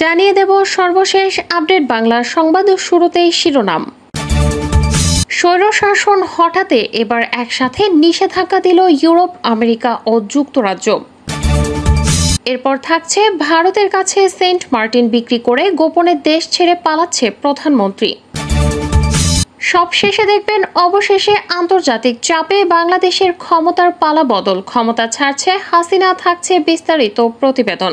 জানিয়ে দেব সর্বশেষ আপডেট বাংলার সংবাদ শুরুতেই শিরোনাম। স্বৈরশাসন হঠাতে এবার একসাথে নিষেধাজ্ঞা দিল ইউরোপ, আমেরিকা ও যুক্তরাজ্য। এরপর থাকছে ভারতের কাছে সেন্ট মার্টিন বিক্রি করে গোপনে দেশ ছেড়ে পালাচ্ছে প্রধানমন্ত্রী। সব শেষে দেখবেন অবশেষে আন্তর্জাতিক চাপে বাংলাদেশের ক্ষমতার পালা বদল, ক্ষমতা ছাড়ছে, হাসিনা থাকছে বিস্তারিত প্রতিবেদন।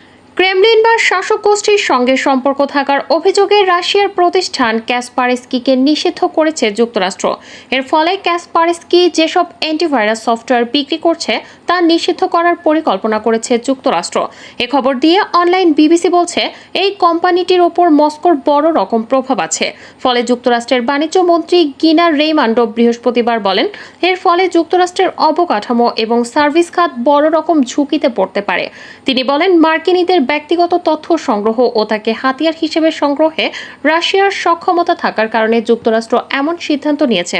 ক্রেমলিন বা শাসক গোষ্ঠীর সঙ্গে সম্পর্ক থাকার অভিযোগে রাশিয়ার প্রতিষ্ঠান ক্যাসপারেস্কিকে নিষিদ্ধ করেছে যুক্তরাষ্ট্র। এর ফলে ক্যাসপারেস্কি যেসব অ্যান্টিভাইরাস সফটওয়্যার বিক্রি করছে, তা নিষিদ্ধ করার পরিকল্পনা করেছে যুক্তরাষ্ট্র। এ খবর দিয়ে অনলাইন বিবিসি বলছে, এই কোম্পানিটির ওপর মস্কোর বড় রকম প্রভাব আছে। ফলে যুক্তরাষ্ট্রের বাণিজ্য মন্ত্রী গিনা রেইমান্ডো বৃহস্পতিবার বলেন, এর ফলে যুক্তরাষ্ট্রের অবকাঠামো এবং সার্ভিস খাত বড় রকম ঝুঁকিতে পড়তে পারে। তিনি বলেন, মার্কিনীদের ব্যক্তিগত তথ্য সংগ্রহ ও তাকে হাতিয়ার হিসেবে সংগ্রহে রাশিয়ার সক্ষমতা থাকার কারণে যুক্তরাষ্ট্র এমন সিদ্ধান্ত নিয়েছে।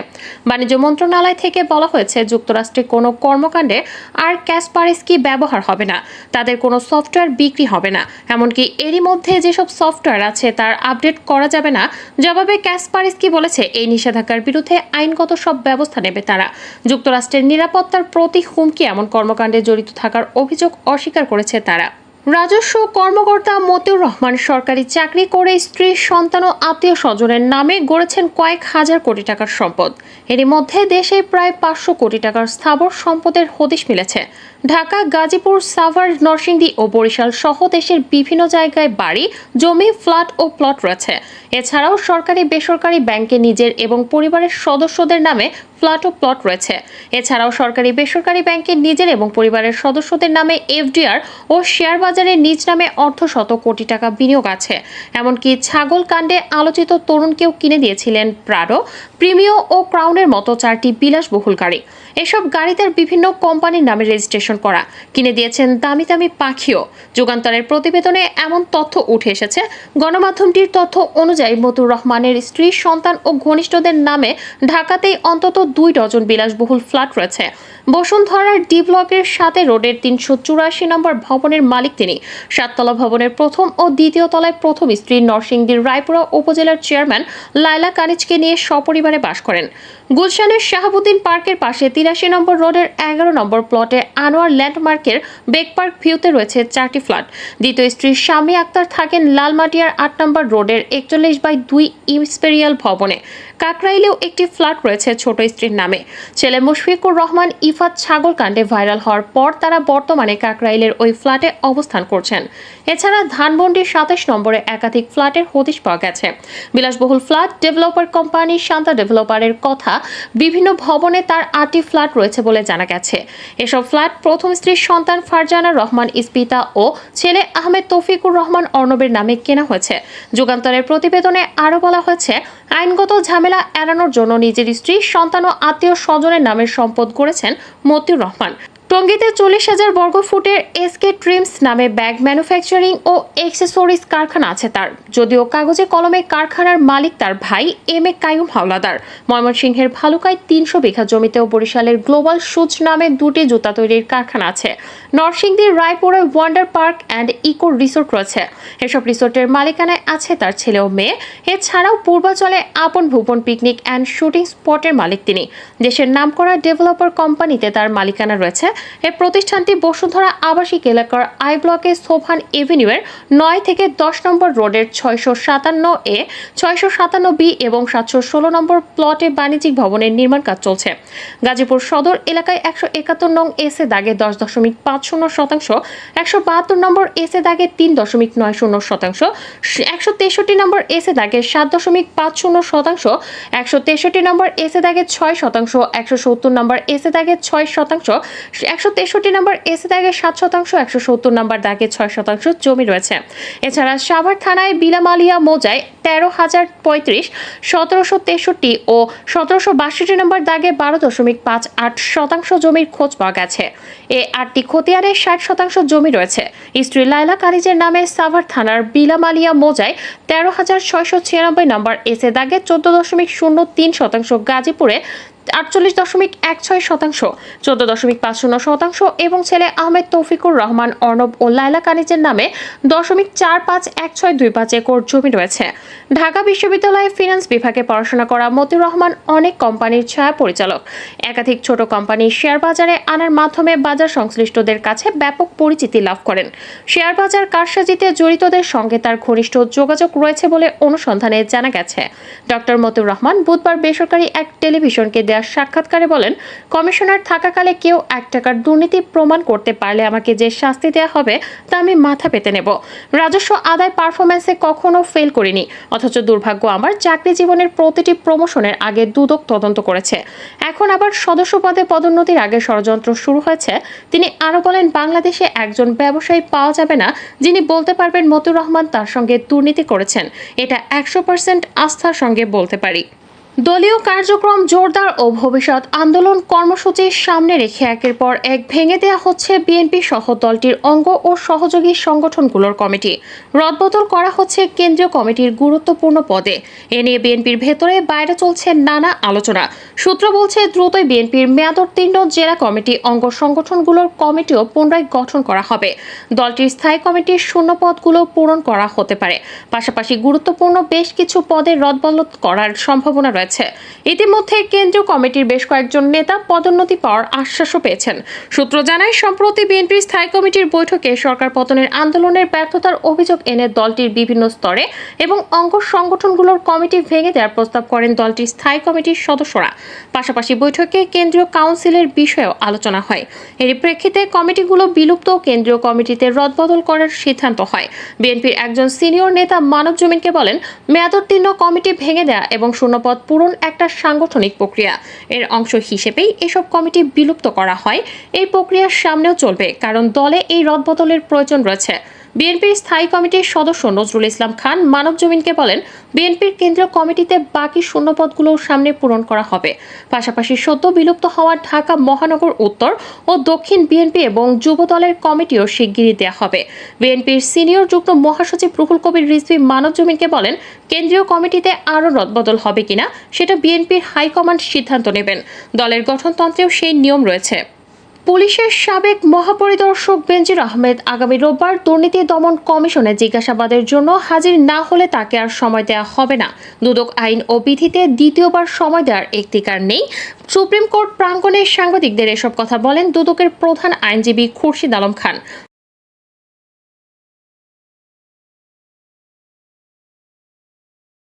বাণিজ্য মন্ত্রণালয় থেকে বলা হয়েছে, যুক্তরাষ্ট্রে কোনো কর্মকাণ্ডে আর ক্যাসপারেস্কি ব্যবহার হবে না। তাদের কোনো সফটওয়্যার বিক্রি হবে না। এমনকি এরই মধ্যে যেসব সফটওয়্যার আছে, তার আপডেট করা যাবে না। জবাবে ক্যাসপারেস্কি বলেছে, এই নিষেধাজ্ঞার বিরুদ্ধে আইনগত সব ব্যবস্থা নেবে তারা। যুক্তরাষ্ট্রের নিরাপত্তার প্রতি হুমকি এমন কর্মকাণ্ডে জড়িত থাকার অভিযোগ অস্বীকার করেছে তারা। রাজস্ব কর্মকর্তা মতিউর রহমান সরকারি চাকরি করে স্ত্রী সন্তান ও আত্মীয় স্বজনের নামে গড়েছেন কয়েক হাজার কোটি টাকার সম্পদ। এরই মধ্যে দেশে প্রায় পাঁচশো কোটি টাকার স্থাবর সম্পদের হদিশ মিলেছে। ঢাকা, গাজীপুর, সাভার, নরসিংদী ও বরিশাল সহ দেশের বিভিন্ন জায়গায় বাড়ি, জমি, ফ্ল্যাট ও প্লট রয়েছে। এছাড়াও সরকারি বেসরকারি ব্যাংকে নিজের এবং পরিবারের সদস্যদের নামে ফ্ল্যাট ও প্লট রয়েছে। এছাড়াও সরকারি বেসরকারি ব্যাংকের নিজের এবং পরিবারের সদস্যদের নামে এফডিআর ও শেয়ার বাজারে নিজ নামে অর্ধ শত কোটি টাকা বিনিয়োগ আছে। এমনকি ছাগল কাণ্ডে আলোচিত তরুণকেও কিনে দিয়েছিলেন প্রাডো, প্রিমিও ও ক্রাউনের মতো চারটি বিলাসবহুল গাড়ি এসব গাড়ি তার বিভিন্ন কোম্পানির নামে রেজিস্ট্রেশন করা। কিনে দিয়েছেন দামি দামি পাখিও। যুগান্তরের প্রতিবেদনে এমন তথ্য উঠে এসেছে। গণমাধ্যমটির তথ্য অনুযায়ী মতুর রহমানের স্ত্রী, সন্তান ও ঘনিষ্ঠদের নামে ঢাকাতেই অন্তত দুই ডজন বিলাসবহুল ফ্ল্যাট রয়েছে। বসুন্ধরার ডি ব্লকের সাথে রোডের তিনশো চুরাশি নম্বর ভবনের মালিক তিনি। সাততলা ভবনের প্রথম ও দ্বিতীয় তলায় প্রথম স্ত্রী নরসিংদীর রায়পুরা উপজেলার চেয়ারম্যান লায়লা কানিজকে নিয়ে সপরিবারে বাস করেন। গুলশানের শাহাবুদ্দিন পার্কের পাশে তিরাশি নম্বর রোডের এগারো নম্বর প্লটে আনোয়ার ল্যান্ডমার্কের বেক পার্ক ভিউতে রয়েছে চারটি ফ্ল্যাট। দ্বিতীয় স্ত্রী স্বামী আক্তার থাকেন লালমাটিয়ার আট নম্বর রোডের একচল্লিশ বাই দুই ইম্সপেরিয়াল ভবনে। কাকরাইলেও একটি ফ্ল্যাট রয়েছে ছোট স্ত্রীর নামে। ছেলে মুশফিকুর রহমান ইফাত ছাগল কাণ্ডে ভাইরাল হওয়ার পর তারা বর্তমানে কাকরাইলের ওই ফ্ল্যাটে অবস্থান করছেন। এছাড়া ধানমন্ডির সাতাশ নম্বরে একাধিক ফ্ল্যাটের হদিশ পাওয়া গেছে। বিলাসবহুল ফ্ল্যাট ডেভেলপার কোম্পানি, শান্তা ডেভেলপারের কথা বিভিন্ন ভবনে তার আটটি ফ্ল্যাট রয়েছে বলে জানা গেছে। এসব ফ্ল্যাট প্রথম স্ত্রীর সন্তান ফারজানা রহমান ইস্পিতা ও ছেলে আহমেদ তৌফিকুর রহমান অর্ণবের নামে কেনা হয়েছে। যুগান্তরের প্রতিবেদনে আরও বলা হয়েছে, আইনগত ঝামেলা এড়ানোর জন্য নিজের স্ত্রী, সন্তান ও আত্মীয় স্বজনের নামের সম্পদ গড়েছেন মতিউর রহমান। টঙ্গীতে চল্লিশ হাজার বর্গ ফুটের এসকে ট্রিমস নামে ব্যাগ ম্যানুফ্যাকচারিং ও এক্সেসরিজ কারখানা আছে তার। যদিও কাগজে কলমে কারখানার মালিক তার ভাই, এম এ কায়ুম হাওলাদার। ময়মনসিংহের ভালুকায় তিনশো বিঘা জমিতে ও বরিশালের গ্লোবাল শুজ নামে দুটি জুতা তৈরির কারখানা আছে। নরসিংদীর রায়পুরে wonder park and eco resort রয়েছে। এসব রিসোর্টের মালিকানায় আছে তার ছেলে ও মেয়ে। এছাড়াও পূর্বাচলে Apon Bhubon picnic and shooting স্পটের মালিক তিনি। দেশের নামকরা ডেভেলপার কোম্পানিতে তার মালিকানা রয়েছে। এই প্রতিষ্ঠানটি বসুন্ধরা আবাসিক এলাকার আই ব্লকে সোভান এভিনিউয়ের নয় থেকে দশ নম্বর রোডের ছয়শো সাতান্ন এ, ছয়শো সাতান্ন বি এবং সাতশো ষোলো নম্বর প্লটে বাণিজ্যিক ভবনের নির্মাণ কাজ চলছে। গাজীপুর সদর এলাকায় একশো একাত্তর নং এসে দাগে দশ দশমিক পাঁচ শূন্য শতাংশ, একশো বাহাত্তর নম্বর এসে দাগে তিন দশমিক নয় শূন্য শতাংশ, একশো তেষট্টি নম্বর এসে দাগে সাত দশমিক পাঁচ শূন্য শতাংশ, একশো তেষট্টি নম্বর এসে দাগে ছয় শতাংশ, একশো সত্তর নম্বর এসে দাগে ছয় শতাংশ একশো তেষট্টি নম্বর এসে দাগে সাত শতাংশ, একশো সত্তর নম্বর দাগে ছয় শতাংশ জমি রয়েছে। এছাড়া সাভার থানায় বিলামালিয়া মোজায় তেরো হাজার পঁয়ত্রিশ, সতেরোশো তেষট্টি ও সতেরোশো বাষট্টি নম্বর দাগে বারো দশমিক পাঁচ আট শতাংশ জমির খোঁজ পাওয়া গেছে। এ আটটি খতিয়ানে ষাট শতাংশ জমি রয়েছে। স্ত্রী লায়লা কালিজের নামে সাভার থানার বিলামালিয়া মোজায় তেরো হাজার ছয়শো ছিয়ানব্বই নম্বর এসে দাগে চোদ্দ দশমিক শূন্য তিন শতাংশ গাজীপুরে আটচল্লিশ দশমিক এক ছয় শতাংশ, চোদ্দ দশমিক পাঁচ শূন্য শতাংশ এবং ছেলে আহমেদ তৌফিকুর রহমান, অর্ণব ও লায়লা কানিজের নামে দশমিক চার পাঁচ এক ছয় দুই পাঁচ একর জমি রয়েছে। ঢাকা বিশ্ববিদ্যালয়ে ফিনান্স বিভাগে পড়াশোনা করা মতিউর রহমান অনেক কোম্পানির ছায়া পরিচালক। একাধিক ছোট কোম্পানি শেয়ার বাজারে আনার মাধ্যমে বাজার সংশ্লিষ্টদের কাছে ব্যাপক পরিচিতি লাভ করেন। শেয়ার বাজার কারসাজিতে জড়িতদের সঙ্গে তার ঘনিষ্ঠ যোগাযোগ রয়েছে বলে অনুসন্ধানে জানা গেছে। ডক্টর মতিউর রহমান বুধবার বেসরকারি এক টেলিভিশনকে দেওয়া সাক্ষাৎকারে বলেন, কমিশনার থাকাকালে কেউ এক টাকার দুর্নীতি প্রমাণ করতে পারলে আমাকে যে শাস্তি দেওয়া হবে তা আমি মাথা পেতে নেব। রাজস্ব আদায় পারফরমেন্সে কখনো ফেল করিনি, অথচ দুর্ভাগ্য আমার চাকরি জীবনের প্রতিটি প্রমোশনের আগে দুদক তদন্ত করেছে। এখন আবার সদস্য পদে পদোন্নতির আগে ষড়যন্ত্র শুরু হয়েছে। তিনি আরও বলেন, বাংলাদেশে একজন ব্যবসায়ী পাওয়া যাবে না, যিনি বলতে পারবেন মতুর রহমান তার সঙ্গে দুর্নীতি করেছেন। এটা একশো পার্সেন্ট আস্থার সঙ্গে বলতে পারি। দলীয় কার্যক্রম জোরদার ও ভবিষ্যৎ আন্দোলন কর্মসূচির সামনে রেখে একের পর এক ভেঙে দেওয়া হচ্ছে বিএনপি সহ দলটির অঙ্গ ও সহযোগী সংগঠনগুলোর কমিটি। রদবদল করা হচ্ছে কেন্দ্রীয় কমিটির গুরুত্বপূর্ণ পদে। এ নিয়ে বিএনপির ভেতরে বাইরে চলছে নানা আলোচনা। সূত্র বলছে, দ্রুতই বিএনপির মেয়াদোত্তীর্ণ জেলা কমিটি অঙ্গ সংগঠনগুলোর কমিটিও পুনরায় গঠন করা হবে। দলটির স্থায়ী কমিটির শূন্য পদগুলো পূরণ করা হতে পারে। পাশাপাশি গুরুত্বপূর্ণ বেশ কিছু পদে রদবদল করার সম্ভাবনা রয়েছে। ইতিমধ্যে কেন্দ্রীয় কমিটির বেশ কয়েকজন নেতা পদোন্নতি পাওয়ার আশ্বাসও পেয়েছেন। সূত্র জানায়, সম্প্রতি বিএনপির স্থায়ী কমিটির বৈঠকে সরকার পতনের আন্দোলনের ব্যর্থতার অভিযোগ এনে দলটির বিভিন্ন স্তরে এবং অঙ্গ সংগঠনগুলোর কমিটি ভেঙে দেওয়ার প্রস্তাব করেন দলটির স্থায়ী কমিটির সদস্যরা। পাশাপাশি বৈঠকে কেন্দ্রীয় কাউন্সিলের বিষয়েও আলোচনা হয়। এর প্রেক্ষিতে কমিটিগুলো বিলুপ্ত কেন্দ্রীয় কমিটিতে রদবদল করার সিদ্ধান্ত হয়। বিএনপির একজন সিনিয়র নেতা মানব জমিনকে বলেন, মেয়াদোত্তীর্ণ কমিটি ভেঙে দেওয়া এবং শূন্যপদ পূরণ একটা সাংগঠনিক প্রক্রিয়া। এর অংশ হিসেবেই এসব কমিটি বিলুপ্ত করা হয়। এই প্রক্রিয়ার সামনেও চলবে, কারণ দলে এই রদবদলের প্রয়োজন রয়েছে। বিএনপির স্থায়ী কমিটির সদস্য নজরুল ইসলাম খান মানব জমিনকে বলেন, বিএনপির কেন্দ্রীয় কমিটিতে বাকি শূন্যপদগুলোও সামনে পূরণ করা হবে। পাশাপাশি সদ্য বিলুপ্ত হওয়া ঢাকা মহানগর উত্তর ও দক্ষিণ বিএনপি এবং যুব দলের কমিটিও শিগগিরই দেওয়া হবে। বিএনপির সিনিয়র যুগ্ম মহাসচিব রুহুল কবির রিজভি মানব জমিনকে বলেন, কেন্দ্রীয় কমিটিতে আরও রদবদল হবে কিনা, সেটা বিএনপির হাইকমান্ড সিদ্ধান্ত নেবেন। দলের গঠনতন্ত্রেও সেই নিয়ম রয়েছে। পুলিশের সাবেক মহাপরিদর্শক বেনজির আহমেদ আগামী রোববার দুর্নীতি দমন কমিশনে জিজ্ঞাসাবাদের জন্য হাজির না হলে তাকে আর সময় দেওয়া হবে না। দুদক আইন ও বিধিতে দ্বিতীয়বার সময় দেওয়ার একটিকার নেই সুপ্রিম কোর্ট প্রাঙ্গণে সাংবাদিকদের এসব কথা বলেন দুদকের প্রধান আইনজীবী খুরশিদ আলম খান।